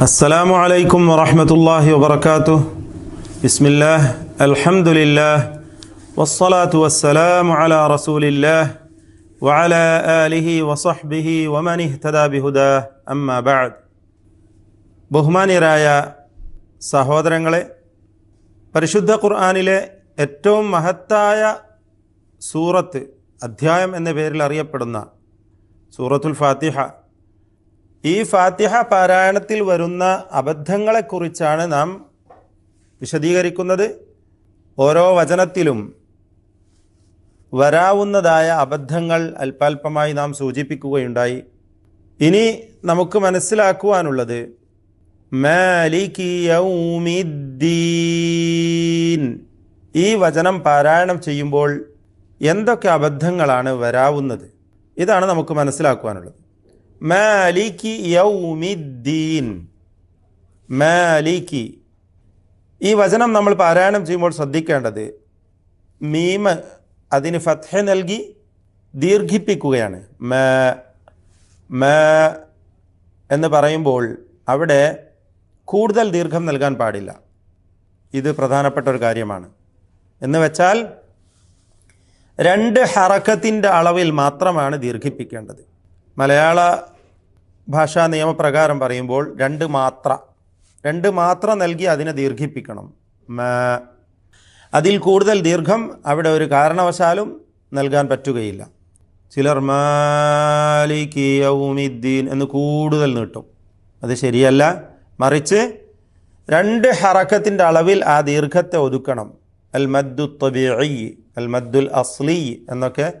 السلام عليكم ورحمة الله وبركاته بسم الله الحمد لله والصلاة والسلام على رسول الله وعلى آله وصحبه ومن اهتدى بهداه أما بعد ബഹുമാനിയരായ സഹോദരങ്ങളെ പരിശുദ്ധ ഖുർആാനിലെ ഏറ്റവും മഹത്തായ സൂറത്ത് അധ്യായം എന്ന പേരിൽ അറിയപ്പെടുന്ന സൂറത്തുൽ ഫാത്തിഹ ഈ ഫാത്തിഹ പാരായണത്തിൽ വരുന്ന അബദ്ധങ്ങളെക്കുറിച്ചാണ് നാം വിശദീകരിക്കുന്നത്. ഓരോ വചനത്തിലും വരാവുന്നതായ അബദ്ധങ്ങൾ അല്പാൽപമായി നാം സൂചിപ്പിക്കുകയുണ്ടായി. ഇനി നമുക്ക് മനസ്സിലാക്കുവാനുള്ളത് ഈ വചനം പാരായണം ചെയ്യുമ്പോൾ എന്തൊക്കെ അബദ്ധങ്ങളാണ് വരാവുന്നത്? ഇതാണ് നമുക്ക് മനസ്സിലാക്കുവാനുള്ളത്. മാലികി യൗമിദ്ദീൻ. മാലികി. ഈ വചനം നമ്മൾ പാരായണം ചെയ്യുമ്പോൾ ശ്രദ്ധിക്കേണ്ടത് മീമ് അതിന് ഫത്ഹ നൽകി ദീർഘിപ്പിക്കുകയാണ്. മ മ എന്ന് പറയുമ്പോൾ അവിടെ കൂടുതൽ ദീർഘം നൽകാൻ പാടില്ല. ഇത് പ്രധാനപ്പെട്ട ഒരു കാര്യമാണ്. എന്ന് വെച്ചാൽ രണ്ട് ഹറക്കത്തിന്റെ അളവിൽ മാത്രമാണ് ദീർഘിപ്പിക്കേണ്ടത്. മലയാള ഭാഷാ നിയമപ്രകാരം പറയുമ്പോൾ രണ്ട് മാത്ര രണ്ട് മാത്ര നൽകി അതിനെ ദീർഘിപ്പിക്കണം. അതിൽ കൂടുതൽ ദീർഘം അവിടെ ഒരു കാരണവശാലും നൽകാൻ പറ്റുകയില്ല. ചിലർ മാലികി യൗമിദ്ദീൻ എന്ന് കൂടുതൽ നീട്ടും. അത് ശരിയല്ല. മറിച്ച് രണ്ട് ഹറക്കത്തിന്റെ അളവിൽ ആ ദീർഘത്തെ ഒതുക്കണം. അൽ മദ്ദു തബീഇ അൽ മദ്ദുൽ അസ്ലി എന്നൊക്കെ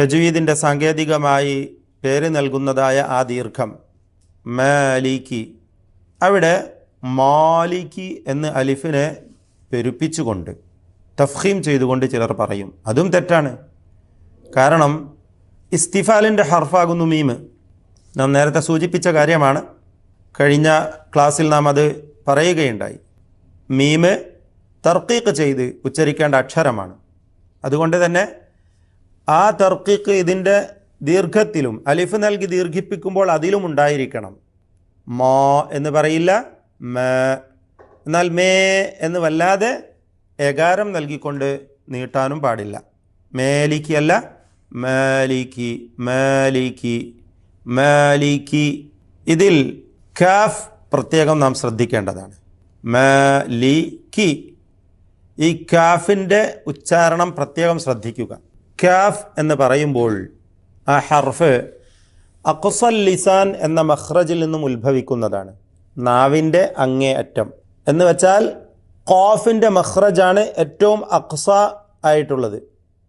തജ്വീദിന്റെ സാങ്കേതികമായി പേര് നൽകുന്നതായ ആ ദീർഘം. മാലിക്കി അവിടെ മാലിക്കി എന്ന് അലിഫിനെ പെരുപ്പിച്ചുകൊണ്ട് തഫ്ഹീം ചെയ്തുകൊണ്ട് ചിലർ പറയും. അതും തെറ്റാണ്. കാരണം ഇസ്തിഫാലിന്റെ ഹർഫാകുന്നു മീമ് നാം നേരത്തെ സൂചിപ്പിച്ച കാര്യമാണ്. കഴിഞ്ഞ ക്ലാസ്സിൽ നാം അത് പറയുകയുണ്ടായി. മീമ് തർക്കീക്ക് ചെയ്ത് ഉച്ചരിക്കേണ്ട അക്ഷരമാണ്. അതുകൊണ്ട് തന്നെ ആ തർക്കീക്ക് ഇതിന്റെ ദീർഘത്തിലും അലിഫ് നൽകി ദീർഘിപ്പിക്കുമ്പോൾ അതിലും ഉണ്ടായിരിക്കണം. മോ എന്ന് പറയില്ല മ. എന്നാൽ മേ എന്ന് വല്ലാതെ ഏകാരം നൽകിക്കൊണ്ട് നീട്ടാനും പാടില്ല. മേലിക്ക് അല്ല മാലിക്കി മാലിക്കി മാലിക്കി ഇതിൽ കാഫ് പ്രത്യേകം നാം ശ്രദ്ധിക്കേണ്ടതാണ്. മേലിക്ക് ഈ കാഫിന്റെ ഉച്ചാരണം പ്രത്യേകം ശ്രദ്ധിക്കുക. കാഫ് എന്ന് പറയുമ്പോൾ ആ ഹർഫ് അക്കുസൽ ലിസാൻ എന്ന മഹ്റജിൽ നിന്നും ഉത്ഭവിക്കുന്നതാണ്. നാവിന്റെ അങ്ങേ അറ്റം എന്ന് വെച്ചാൽ കോഫിന്റെ മഹ്റജാണ് ഏറ്റവും അക്സ ആയിട്ടുള്ളത്.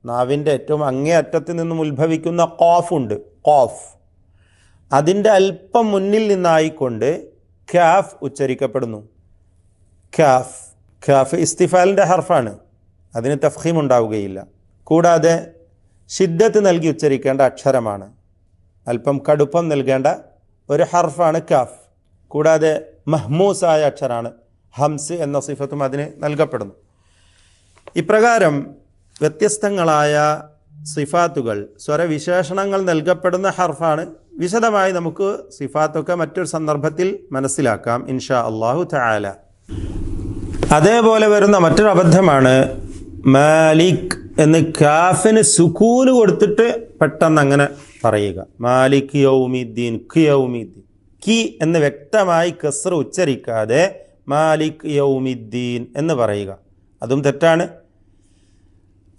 നാവിന്റെ ഏറ്റവും അങ്ങേ അറ്റത്തിൽ നിന്നും ഉത്ഭവിക്കുന്ന കോഫുണ്ട് കോഫ് അതിന്റെ അല്പം മുന്നിൽ നിന്നായിക്കൊണ്ട് ഖാഫ് ഉച്ചരിക്കപ്പെടുന്നു. ഖാഫ് ഖാഫ് ഇസ്തിഫാലിന്റെ ഹർഫാണ്. അതിന് തഫ്ഹീം ഉണ്ടാവുകയില്ല കൂടാതെ ഷിദ്ദത്ത് നൽകി ഉച്ചരിക്കേണ്ട അക്ഷരമാണ്. അല്പം കടുപ്പം നൽകേണ്ട ഒരു ഹർഫാണ് കാഫ്. കൂടാതെ മഹ്മൂസായ അക്ഷരാണ് ഹംസ് എന്ന സിഫത്തും അതിന് നൽകപ്പെടുന്നു. ഇപ്രകാരം വ്യത്യസ്തങ്ങളായ സിഫാത്തുകൾ സ്വരവിശേഷണങ്ങൾ നൽകപ്പെടുന്ന ഹർഫാണ് വിശദമായി നമുക്ക് സിഫാത്തൊക്കെ മറ്റൊരു സന്ദർഭത്തിൽ മനസ്സിലാക്കാം ഇൻഷാ അള്ളാഹു തആല. അതേപോലെ വരുന്ന മറ്റൊരു അബദ്ധമാണ് മാലിക് എന്ന് കാഫിന് സുക്കൂന് കൊടുത്തിട്ട് പെട്ടെന്ന് അങ്ങനെ പറയുക. മാലിക് യൗമിദ്ദീൻ കി യൗമിദ്ദീൻ. കി എന്ന് വ്യക്തമായി കസർ ഉച്ചരിക്കാതെ മാലിക് യൗമിദ്ദീൻ എന്ന് പറയുക. അതും തെറ്റാണ്.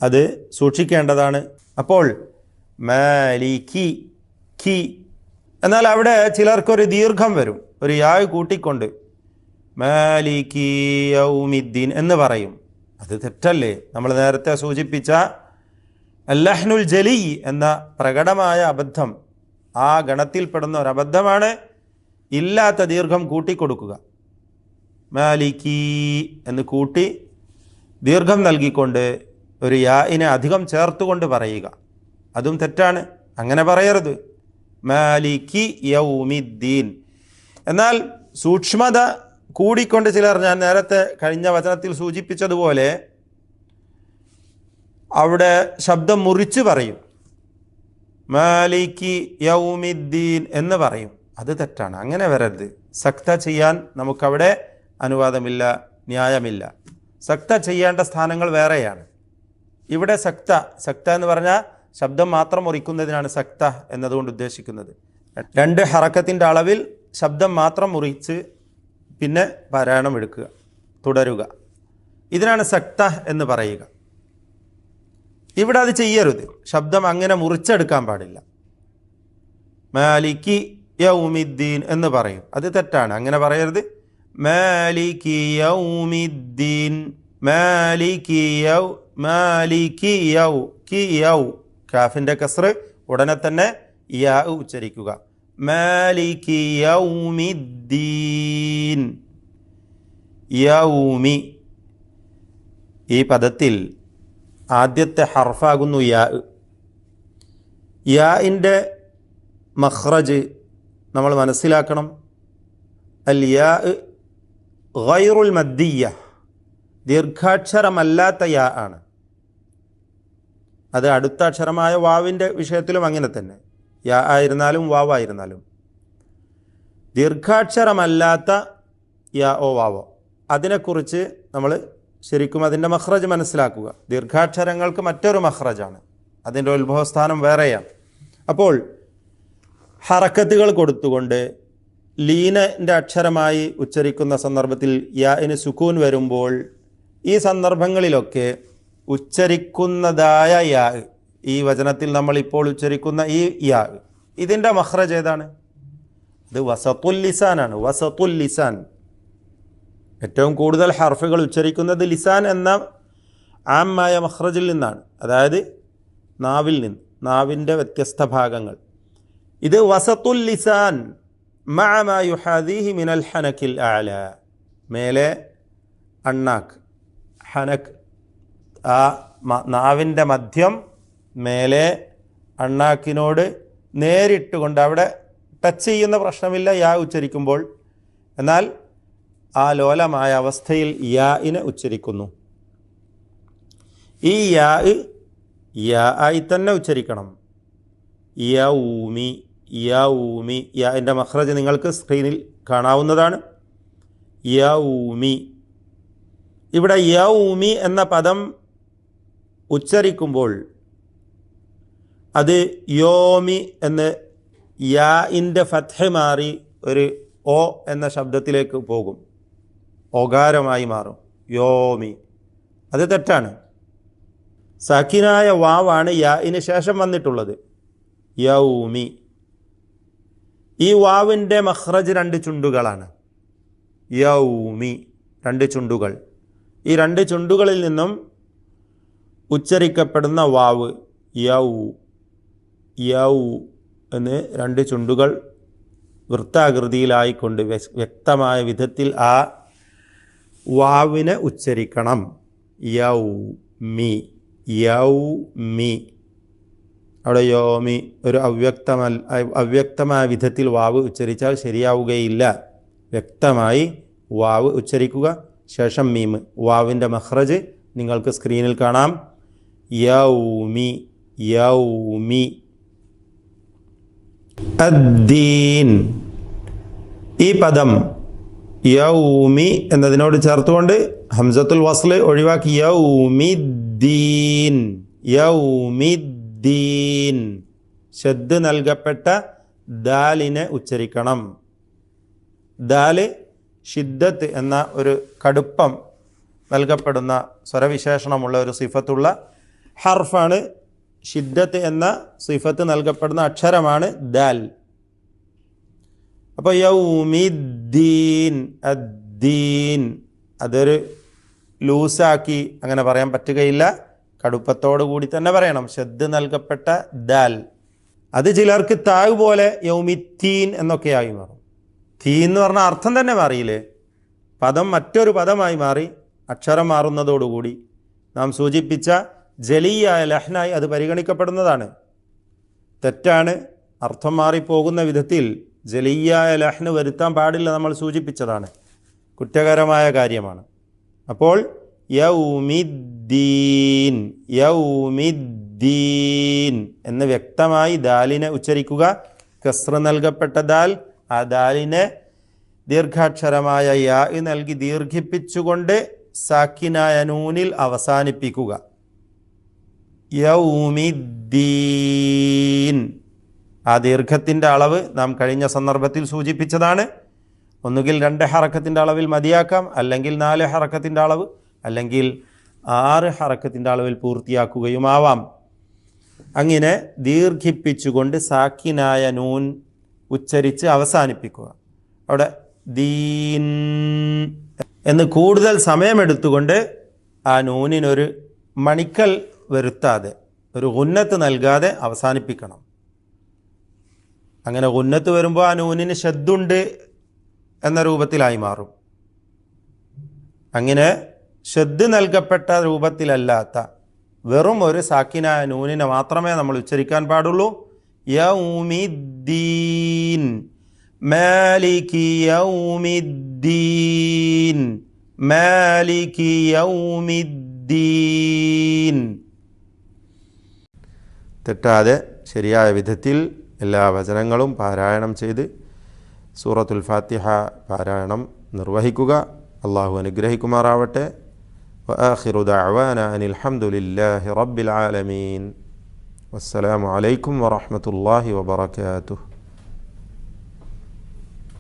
അത് സൂക്ഷിക്കേണ്ടതാണ്. അപ്പോൾ മാലിക്കി കി. എന്നാൽ അവിടെ ചിലർക്കൊരു ദീർഘം വരും. ഒരു യായ് കൂട്ടിക്കൊണ്ട് മാലിക്കി യൗമിദ്ദീൻ എന്ന് പറയും. അത് തെറ്റല്ലേ? നമ്മൾ നേരത്തെ സൂചിപ്പിച്ച അല്ലഹ്നുൽ ജലി എന്ന പ്രകടമായ അബദ്ധം ആ ഗണത്തിൽപ്പെടുന്ന ഒരു അബദ്ധമാണ്. ഇല്ലാത്ത ദീർഘം കൂട്ടിക്കൊടുക്കുക. മാലിക്കി എന്ന് കൂട്ടി ദീർഘം നൽകിക്കൊണ്ട് ഒരു യാഇനെ അധികം ചേർത്തുകൊണ്ട് പറയുക. അതും തെറ്റാണ്. അങ്ങനെ പറയരുത്. മാലിക്കി യൗമിദ്ദീൻ. എന്നാൽ സൂക്ഷ്മത കൂടിക്കൊണ്ട് ചിലർ ഞാൻ നേരത്തെ കഴിഞ്ഞ വചനത്തിൽ സൂചിപ്പിച്ചതുപോലെ അവിടെ ശബ്ദം മുറിച്ച് പറയും. മാലിക്കി യൗമിദ്ദീൻ എന്ന് പറയും. അത് തെറ്റാണ്. അങ്ങനെ വരരുത്. സക്ത ചെയ്യാൻ നമുക്കവിടെ അനുവാദമില്ല ന്യായമില്ല. സക്ത ചെയ്യേണ്ട സ്ഥാനങ്ങൾ വേറെയാണ്. ഇവിടെ സക്ത സക്ത എന്ന് പറഞ്ഞാൽ ശബ്ദം മാത്രം മുറിക്കുന്നതിനാണ് സക്ത എന്നതുകൊണ്ട് ഉദ്ദേശിക്കുന്നത്. രണ്ട് ഹറക്കത്തിന്റെ അളവിൽ ശബ്ദം മാത്രം മുറിച്ച് പിന്നെ പാരായണം എടുക്കുക തുടരുക. ഇതിനാണ് സക്ത എന്ന് പറയുക. ഇവിടെ അത് ചെയ്യരുത്. ശബ്ദം അങ്ങനെ മുറിച്ചെടുക്കാൻ പാടില്ല. മാലിക്കി യൗമിദ്ദീൻ എന്ന് പറയും. അത് തെറ്റാണ്. അങ്ങനെ പറയരുത്. മാലിക്കി യൗമിദ്ദീൻ. മാലിക്കി യൗ മാലിക്കി യൗ കി യൗ. കാഫിന്റെ കസറ് ഉടനെ തന്നെ യാ ഉച്ചരിക്കുക. മാലിക്കി യൗമിദ്ദീൻ. യൗമി ഈ പദത്തിൽ ആദ്യത്തെ ഹർഫാകുന്നു യാ. യാഇന്റെ മഹ്റജ് നമ്മൾ മനസ്സിലാക്കണം. അൽ യാ ഗൈറുൽ മദ്ദിയ ദീർഘാക്ഷരമല്ലാത്ത യാ ആണ്. അത് അടുത്ത അക്ഷരമായ വാവിന്റെ വിഷയത്തിലും അങ്ങനെ തന്നെ. യാ ആയിരുന്നാലും വാവായിരുന്നാലും. ദീർഘാക്ഷരമല്ലാത്ത യാ ഓ വാവോ അതിനെക്കുറിച്ച് നമ്മൾ ശരിക്കും അതിന്റെ മഹ്റജ് മനസ്സിലാക്കുക. ദീർഘാക്ഷരങ്ങൾക്ക് മറ്റൊരു മഹ്റജാണ് അതിന്റെ ഉത്ഭവസ്ഥാനം വേറെയാണ്. അപ്പോൾ ഹറക്കത്തുകൾ കൊടുത്തുകൊണ്ട് ലീനന്റെ അക്ഷരമായി ഉച്ചരിക്കുന്ന സന്ദർഭത്തിൽ യാന് സുക്കൂൻ വരുമ്പോൾ ഈ സന്ദർഭങ്ങളിലൊക്കെ ഉച്ചരിക്കുന്നതായ യാ. ഈ വചനത്തിൽ നമ്മൾ ഇപ്പോൾ ഉച്ചരിക്കുന്ന ഈ യാ. ഇതിന്റെ മഹ്റജ് ഏതാണ്? ഇത് വസത്തുൽ ലിസാനാണ്. വസത്തുൽ ലിസാൻ. ഏറ്റവും കൂടുതൽ ഹർഫുകൾ ഉച്ചരിക്കുന്നത് ലിസാൻ എന്ന ആമായ മഹ്റജിൽ നിന്നാണ്. അതായത് നാവിൽ നിന്ന് നാവിന്റെ വ്യത്യസ്ത ഭാഗങ്ങൾ. ഇത് വസത്തുൽ ലിസാൻ. മഅമാ യുഹാദീഹി മിനൽ ഹനക്കിൽ ആല മേലെ അണ്ണാക്ക്. ഹനക്ക് ആ നാവിന്റെ മധ്യം മേലെ അണ്ണാക്കിനോട് നേരിട്ട് കൊണ്ട് അവിടെ ടച്ച് ചെയ്യുന്ന പ്രശ്നമില്ല യാ ഉച്ചരിക്കുമ്പോൾ. എന്നാൽ ആ ലോലമായ അവസ്ഥയിൽ യാഇനെ ഉച്ചരിക്കുന്നു. ഈ യാ യാ ആയി തന്നെ ഉച്ചരിക്കണം. യൂമി യൂമി യാ എന്റെ മഹ്റജ് നിങ്ങൾക്ക് സ്ക്രീനിൽ കാണാവുന്നതാണ്. യൗമി ഇവിടെ യൗമി എന്ന പദം ഉച്ചരിക്കുമ്പോൾ അത് യോമി എന്ന് യാഇന്റെ ഫത്ഹ മാറി ഒരു ഓ എന്ന ശബ്ദത്തിലേക്ക് പോകും. ഓകാരമായി മാറും. യോമി. അത് തെറ്റാണ്. സഖിനായ വാവാണ് യാഇന് ശേഷം വന്നിട്ടുള്ളത്. യൗമി. ഈ വാവിന്റെ മഹ്റജ് രണ്ട് ചുണ്ടുകളാണ്. യൗമി. രണ്ട് ചുണ്ടുകൾ. ഈ രണ്ട് ചുണ്ടുകളിൽ നിന്നും ഉച്ചരിക്കപ്പെടുന്ന വാവ് യൗ യൗ എന്ന് രണ്ട് ചുണ്ടുകൾ വൃത്താകൃതിയിലായിക്കൊണ്ട് വ്യ- വ്യക്തമായ വിധത്തിൽ ആ വാവിനെ ഉച്ചരിക്കണം. യൗ മി യൗ മി അവിടെ യോമി ഒരു അവ്യക്തമൽ അവ്യക്തമായ വിധത്തിൽ വാവ് ഉച്ചരിച്ചാൽ ശരിയാവുകയില്ല. വ്യക്തമായി വാവ് ഉച്ചരിക്കുക. ശേഷം മീമ് വാവിന്റെ മഹ്റജ് നിങ്ങൾക്ക് സ്ക്രീനിൽ കാണാം. യൗമി യൗമി. അദ്ദീൻ. ഈ പദം യൗമി എന്നതിനോട് ചേർത്തുകൊണ്ട് ഹംസത്തുൽ വസ്ല് ഒഴിവാക്കി യൗമിദ്ദീൻ. യൗമിദ്ദീൻ. ശബ്ദ് നൽകപ്പെട്ട ദാലിനെ ഉച്ചരിക്കണം. ദാൽ ഷിദ്ദത്ത് എന്ന ഒരു കടുപ്പം നൽകപ്പെടുന്ന സ്വരവിശേഷണമുള്ള ഒരു സിഫത്തുള്ള ഹർഫാണ് ഷിദ്ദത്ത് എന്ന സിഫത്ത് നൽകപ്പെടുന്ന അക്ഷരമാണ് ദാൽ. അപ്പോൾ യൗമിദ്ദീൻ അദ്ദീൻ അതൊരു ലൂസാക്കി അങ്ങനെ പറയാൻ പറ്റുകയില്ല. കടുപ്പത്തോടു കൂടി തന്നെ പറയണം. ശ്രദ്ധ നൽകപ്പെട്ട ദാൽ. അത് ചിലർക്ക് താഴ് പോലെ യൗമിത്തീൻ എന്നൊക്കെയായി മാറും. തീ എന്ന് പറഞ്ഞ അർത്ഥം തന്നെ മാറിയില്ലേ? പദം മറ്റൊരു പദമായി മാറി അക്ഷരം മാറുന്നതോടുകൂടി. നാം സൂചിപ്പിച്ച ജലീയായ ലഹ്നായി അത് പരിഗണിക്കപ്പെടുന്നതാണ്. തെറ്റാണ്. അർത്ഥം മാറിപ്പോകുന്ന വിധത്തിൽ ജലീയായ ലഹ്ന വരുത്താൻ പാടില്ല നമ്മൾ സൂചിപ്പിച്ചതാണ്. കുറ്റകരമായ കാര്യമാണ്. അപ്പോൾ യൗമിദ്ദീൻ യൗമിദ്ദീൻ എന്ന് വ്യക്തമായി ദാലിനെ ഉച്ചരിക്കുക. കസ്ര നൽകപ്പെട്ട ദാൽ ആ ദാലിനെ ദീർഘാക്ഷരമായ യാ നൽകി ദീർഘിപ്പിച്ചുകൊണ്ട് സാക്കിനായ നൂനിൽ അവസാനിപ്പിക്കുക. ആ ദീർഘത്തിന്റെ അളവ് നാം കഴിഞ്ഞ സന്ദർഭത്തിൽ സൂചിപ്പിച്ചതാണ്. ഒന്നുകിൽ രണ്ട് ഹറക്കത്തിന്റെ അളവിൽ മതിയാക്കാം അല്ലെങ്കിൽ നാല് ഹറക്കത്തിന്റെ അളവ് അല്ലെങ്കിൽ ആറ് ഹറക്കത്തിന്റെ അളവിൽ പൂർത്തിയാക്കുകയുമാവാം. അങ്ങനെ ദീർഘിപ്പിച്ചുകൊണ്ട് സാക്കിനായ നൂൻ ഉച്ചരിച്ച് അവസാനിപ്പിക്കുക. അവിടെ ദീൻ എന്ന് കൂടുതൽ സമയമെടുത്തുകൊണ്ട് ആ നൂനിനൊരു മണിക്കൽ വരുത്താതെ ഒരു ഉന്നത്ത് നൽകാതെ അവസാനിപ്പിക്കണം. അങ്ങനെ ഉന്നത്ത് വരുമ്പോൾ ആ നൂനിന് ശബ്ദുണ്ട് എന്ന രൂപത്തിലായി മാറും. അങ്ങനെ ശ്രദ്ധ നൽകപ്പെട്ട രൂപത്തിലല്ലാത്ത വെറും ഒരു സാക്കിനായ നൂനിനെ മാത്രമേ നമ്മൾ ഉച്ചരിക്കാൻ പാടുള്ളൂ. യൗമിദ്ദീൻ മാലികി യൗമിദ്ദീൻ മാലികി യൗമിദ്ദീൻ. തെറ്റാതെ ശരിയായ വിധത്തിൽ എല്ലാ വചനങ്ങളും പാരായണം ചെയ്ത് സൂറത്തുൽ ഫാത്തിഹ പാരായണം നിർവഹിക്കുക അള്ളാഹു അനുഗ്രഹിക്കുമാറാവട്ടെ وآخر دعوانا أن الحمد لله رب العالمين والسلام عليكم ورحمة الله وبركاته